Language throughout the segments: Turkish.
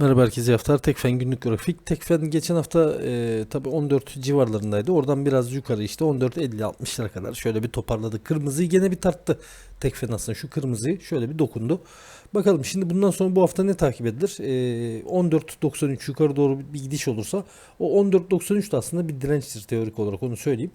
Merhaba herkese haftalar Tekfen günlük grafik. Tekfen geçen hafta e, tabi 14 civarlarındaydı. Oradan biraz yukarı işte 14.50-60'lara kadar şöyle bir toparladı. Kırmızıyı gene bir tarttı. Tekfen aslında şu kırmızıyı şöyle bir dokundu. Bakalım şimdi bundan sonra bu hafta ne takip edilir? E, 14.93 yukarı doğru bir gidiş olursa o 14.93 de aslında bir dirençtir teorik olarak onu söyleyeyim.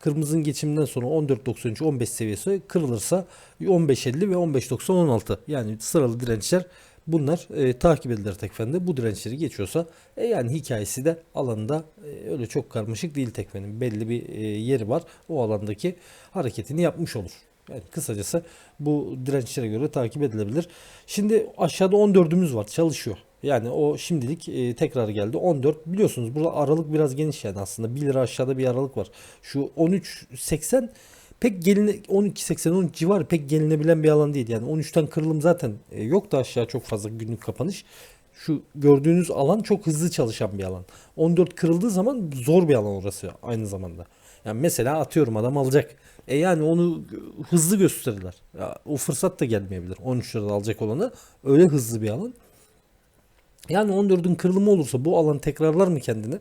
Kırmızının geçiminden sonra 14.93 15 seviyesi kırılırsa 15.50 ve 15.90 16 yani sıralı dirençler Bunlar e, takip edilir tekfende. Bu dirençleri geçiyorsa e, yani hikayesi de alanında e, öyle çok karmaşık değil tekfenin. Belli bir e, yeri var. O alandaki hareketini yapmış olur. Yani kısacası bu dirençlere göre takip edilebilir. Şimdi aşağıda 14'ümüz var çalışıyor. Yani o şimdilik e, tekrar geldi. 14 biliyorsunuz burada aralık biraz geniş yani aslında 1 lira aşağıda bir aralık var. Şu 13.80 pek geline 12.80 13 civarı pek gelinebilen bir alan değil. Yani 13'ten kırılım zaten e, yok da aşağı çok fazla günlük kapanış. Şu gördüğünüz alan çok hızlı çalışan bir alan. 14 kırıldığı zaman zor bir alan orası aynı zamanda. Yani mesela atıyorum adam alacak. E yani onu hızlı gösterirler. Ya, o fırsat da gelmeyebilir. 13 lirada alacak olanı öyle hızlı bir alan. Yani 14'ün kırılımı olursa bu alan tekrarlar mı kendini?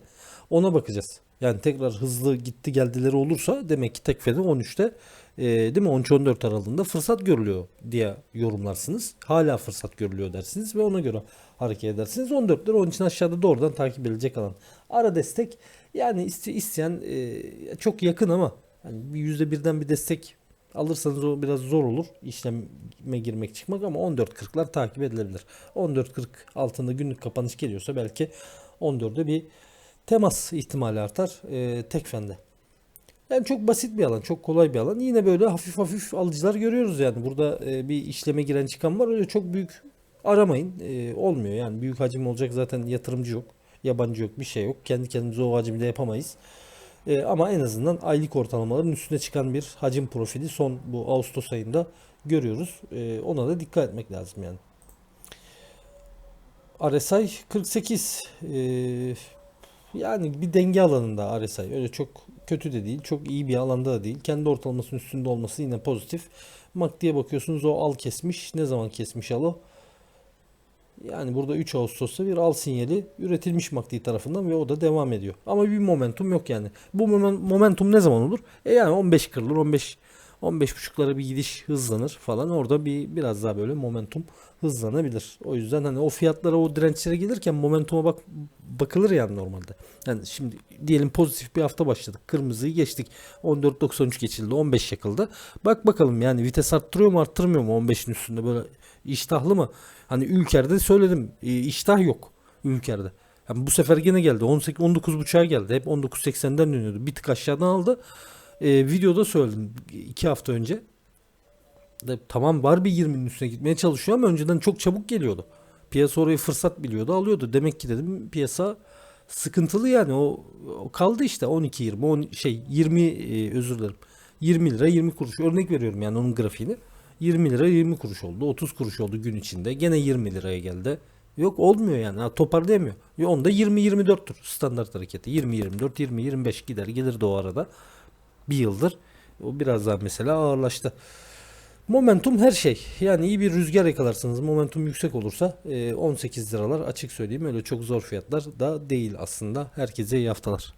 Ona bakacağız. Yani tekrar hızlı gitti geldileri olursa demek ki tekfede 13'te e, değil mi 13-14 aralığında fırsat görülüyor diye yorumlarsınız. Hala fırsat görülüyor dersiniz ve ona göre hareket edersiniz. 14'ler onun için aşağıda doğrudan takip edilecek alan. Ara destek yani isteyen e, çok yakın ama hani %1'den bir destek alırsanız o biraz zor olur işleme girmek çıkmak ama 14.40'lar takip edilebilir. 14.40 altında günlük kapanış geliyorsa belki 14'de bir temas ihtimali artar e, Tekfen'de. Yani çok basit bir alan, çok kolay bir alan. Yine böyle hafif hafif alıcılar görüyoruz yani. Burada e, bir işleme giren çıkan var. Öyle çok büyük aramayın. E, olmuyor yani. Büyük hacim olacak zaten yatırımcı yok. Yabancı yok, bir şey yok. Kendi kendimize o hacimde yapamayız. E, ama en azından aylık ortalamaların üstüne çıkan bir hacim profili son bu Ağustos ayında görüyoruz. E, ona da dikkat etmek lazım yani. RSI 48. E, yani bir denge alanında RSI. Öyle çok kötü de değil. Çok iyi bir alanda da değil. Kendi ortalamasının üstünde olması yine pozitif. MACD'ye bakıyorsunuz o al kesmiş. Ne zaman kesmiş alı? Yani burada 3 Ağustos'ta bir al sinyali üretilmiş MACD tarafından ve o da devam ediyor. Ama bir momentum yok yani. Bu momentum ne zaman olur? E yani 15 kırılır, 15 15.5'lara bir gidiş hızlanır falan. Orada bir biraz daha böyle momentum hızlanabilir. O yüzden hani o fiyatlara o dirençlere gelirken momentuma bak bakılır yani normalde. Yani şimdi diyelim pozitif bir hafta başladık. Kırmızıyı geçtik. 14.93 geçildi. 15 yakıldı. Bak bakalım yani vites arttırıyor mu arttırmıyor mu 15'in üstünde böyle iştahlı mı? Hani Ülker'de söyledim. E, iştah yok Ülker'de. Yani bu sefer gene geldi. 18 19.5'a geldi. Hep 19.80'den dönüyordu. Bir tık aşağıdan aldı e, videoda söyledim iki hafta önce. De, tamam var bir 20'nin üstüne gitmeye çalışıyor ama önceden çok çabuk geliyordu. Piyasa orayı fırsat biliyordu alıyordu. Demek ki dedim piyasa sıkıntılı yani o, o kaldı işte 12 20 10 şey 20 e, özür dilerim. 20 lira 20 kuruş örnek veriyorum yani onun grafiğini. 20 lira 20 kuruş oldu. 30 kuruş oldu gün içinde. Gene 20 liraya geldi. Yok olmuyor yani. Ha, toparlayamıyor. Ya onda 20-24'tür standart hareketi. 20-24, 20-25 gider gelir de o arada bir yıldır. O biraz daha mesela ağırlaştı. Momentum her şey. Yani iyi bir rüzgar yakalarsınız. Momentum yüksek olursa 18 liralar açık söyleyeyim. Öyle çok zor fiyatlar da değil aslında. Herkese iyi haftalar.